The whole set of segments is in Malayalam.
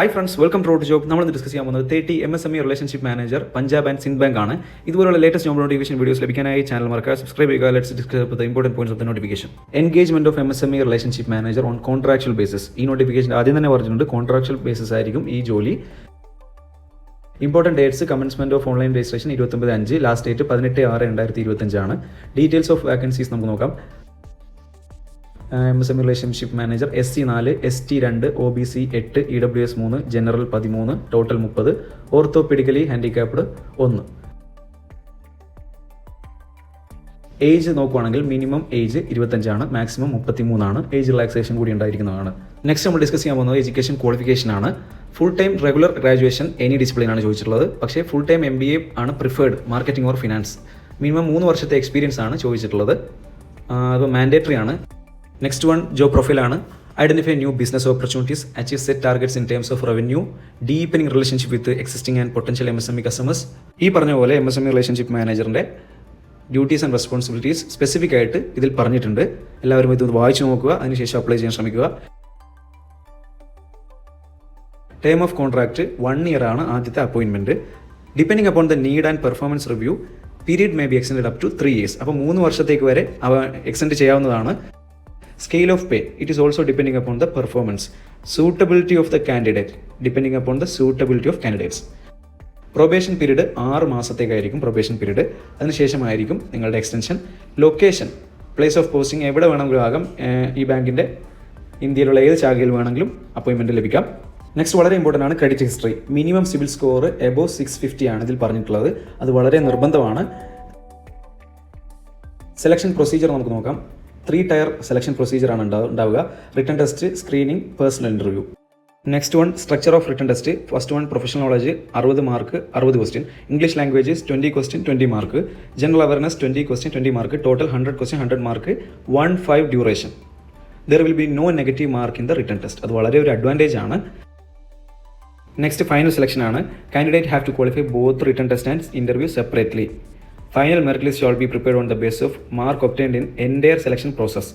Hi friends welcome to job നമ്മൾ ഡിസ്കസ് ചെയ്യാൻ പോകുന്നത് thirty M S M E relationship manager Punjab and Sind bank ആണ്. ഇതുപോലുള്ള ലേറ്റസ്റ്റ് ജോബ് നോട്ടിഫിക്കേഷൻ വീഡിയോസ് ലഭിക്കാനായി ചാനൽ മറക്കുക. സബ്സ്ക്രൈബ് ചെയ്യുക. Let's discuss the important points of the notification engagement of M S M E relationship manager on contractual basis ഈ നോട്ടിഫിക്കേഷൻ ആദ്യം തന്നെ പറഞ്ഞിട്ടുണ്ട് കോൺട്രാക്ച്വൽ ബേസിസ് ആയിരിക്കും ഈ ജോലി. Important dates commencement of online registration ഇരുപത്തൊമ്പത് അഞ്ച് ലാസ്റ്റ് ഡേറ്റ് പതിനെട്ട് ആറ് രണ്ടായിരത്തി ഇരുപത്തഞ്ചാണ്. ഡീറ്റെയിൽസ് ഓഫ് വാക്കൻസീസ് നമുക്ക് നോക്കാം. M S M relationship manager S C നാല് എസ് ടി രണ്ട് ഒ ബി സി എട്ട് ഇ ഡബ്ല്യു എസ് മൂന്ന് ജനറൽ പതിമൂന്ന് ടോട്ടൽ മുപ്പത് ഓർത്തോപെഡിക്കലി ഹാൻഡിക്കാപ്ഡ് ഒന്ന്. ഏജ് നോക്കുവാണെങ്കിൽ മിനിമം ഏജ് ഇരുപത്തഞ്ചാണ് മാക്സിമം മുപ്പത്തിമൂന്നാണ് ഏജ് റിലാക്സേഷൻ കൂടി ഉണ്ടായിരിക്കുന്നതാണ്. നെക്സ്റ്റ് നമ്മൾ ഡിസ്കസ് ചെയ്യാൻ പോകുന്നത് എഡ്യൂക്കേഷൻ ക്വാളിഫിക്കേഷൻ ആണ്. Full time regular graduation any discipline ആണ് ചോദിച്ചിട്ടുള്ളത്. പക്ഷേ full time M B A ആണ് preferred marketing or finance minimum മൂന്ന് വർഷത്തെ എക്സ്പീരിയൻസ് ആണ് ചോദിച്ചിട്ടുള്ളത്. അത് മാൻഡേറ്ററി ആണ്. Next one job പ്രൊഫൈലാണ് identify new business opportunities achieve set targets in terms of revenue deepening relationship with existing and potential M S M E customers ഈ പറഞ്ഞ പോലെ M S M E relationship മാനേജറിന്റെ duties and responsibilities specific ആയിട്ട് ഇതിൽ പറഞ്ഞിട്ടുണ്ട്. എല്ലാവരും ഇത് വായിച്ചു നോക്കുക അതിനുശേഷം അപ്ലൈ ചെയ്യാൻ ശ്രമിക്കുക. Term of contract one year ആണ് ആദ്യത്തെ അപ്പോയിൻമെന്റ് depending upon the need and performance review period may be extend up to three years അപ്പോൾ മൂന്ന് വർഷത്തേക്ക് വരെ അവ എക്സ്റ്റെൻഡ് ചെയ്യാവുന്നതാണ്. Scale of pay it is also depending upon the performance suitability of the candidate depending upon the suitability of candidates probation period ആറ് മാസത്തേക്കായിരിക്കും പ്രൊബേഷൻ പീരീഡ് അതിനുശേഷമായിരിക്കും നിങ്ങളുടെ extension location place of posting എവിടെ വേണമെങ്കിലും ആകാം. ഈ ബാങ്കിന്റെ ഇന്ത്യയിലുള്ള ഏത് ശാഖയിൽ വേണമെങ്കിലും അപ്പോയിൻമെന്റ് ലഭിക്കാം. നെക്സ്റ്റ് വളരെ ഇമ്പോർട്ടന്റ് ആണ് credit history minimum CIBIL score above six fifty ആണ് ഇതിൽ പറഞ്ഞിട്ടുള്ളത്. അത് വളരെ നിർബന്ധമാണ്. സെലക്ഷൻ പ്രൊസീജിയർ നമുക്ക് നോക്കാം. ത്രീ ടയർ സെലക്ഷൻ പ്രൊസീജിയർ ആണ് ഉണ്ടാവുക. Written test screening personal interview next one structure of written test first one professional knowledge അറുപത് മാർക്ക് അറുപത് question English languages twenty question twenty mark general awareness twenty question twenty mark total hundred question hundred mark one five duration there will be no negative mark in the written test അത് വളരെ ഒരു അഡ്വാന്റേജ് ആണ്. നെക്സ്റ്റ് ഫൈനൽ സെലക്ഷൻ ആണ്. Candidate have to qualify both written test and interview separately final merit list shall be prepared on the base of mark obtained in entire selection process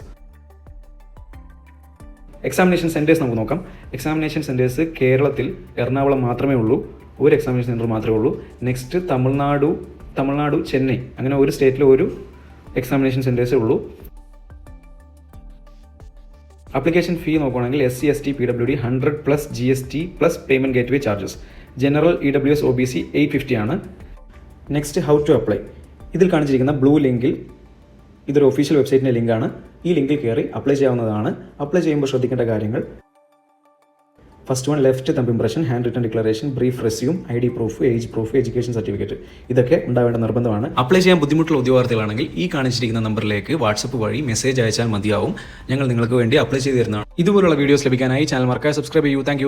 examination centres നമുക്ക് നോക്കാം. എക്സാമിനേഷൻ സെന്റേഴ്സ് കേരളത്തിൽ എറണാകുളം മാത്രമേ ഉള്ളൂ. ഒരു എക്സാമിനേഷൻ സെന്റർ മാത്രമേ ഉള്ളൂ. നെക്സ്റ്റ് തമിഴ്നാടു തമിഴ്നാടു ചെന്നൈ. അങ്ങനെ ഒരു സ്റ്റേറ്റിൽ ഒരു എക്സാമിനേഷൻ സെന്റേഴ്സേ ഉള്ളൂ. അപ്ലിക്കേഷൻ ഫീ നോക്കുകയാണെങ്കിൽ S C S T P W D hundred plus G S T plus payment gateway charges general E W S O B C eight fifty ആണ്. നെക്സ്റ്റ് ഹൗ ടു അപ്ലൈ ഇതിൽ കാണിച്ചിരിക്കുന്ന ബ്ലൂ ലിങ്കിൽ ഇതൊരു ഒഫീഷ്യൽ വെബ്സൈറ്റിന്റെ ലിങ്കാണ് ഈ ലിങ്കിൽ കയറി അപ്ലൈ ചെയ്യാവുന്നതാണ്. അപ്ലൈ ചെയ്യുമ്പോൾ ശ്രദ്ധിക്കേണ്ട കാര്യങ്ങൾ. First one left thumb impression hand written declaration brief resume I D proof age proof education certificate ഇതൊക്കെ ഉണ്ടാവേണ്ട നിർബന്ധമാണ്. അപ്ലൈ ചെയ്യാൻ ബുദ്ധിമുട്ടുള്ള ഉദ്യോഗാർത്ഥികളാണെങ്കിൽ ഈ കാണിച്ചിരിക്കുന്ന നമ്പറിലേക്ക് വാട്സപ്പ് വഴി മെസ്സേജ് അയച്ചാൽ മതിയാവും. ഞങ്ങൾ നിങ്ങൾക്ക് വേണ്ടി അപ്ലൈ ചെയ്തു തരുന്നതാണ്. ഇതുപോലുള്ള വീഡിയോസ് ലഭിക്കാനായി ചാനൽ മറക്കാതെ സബ്സ്ക്രൈബ് ചെയ്യൂ. താങ്ക്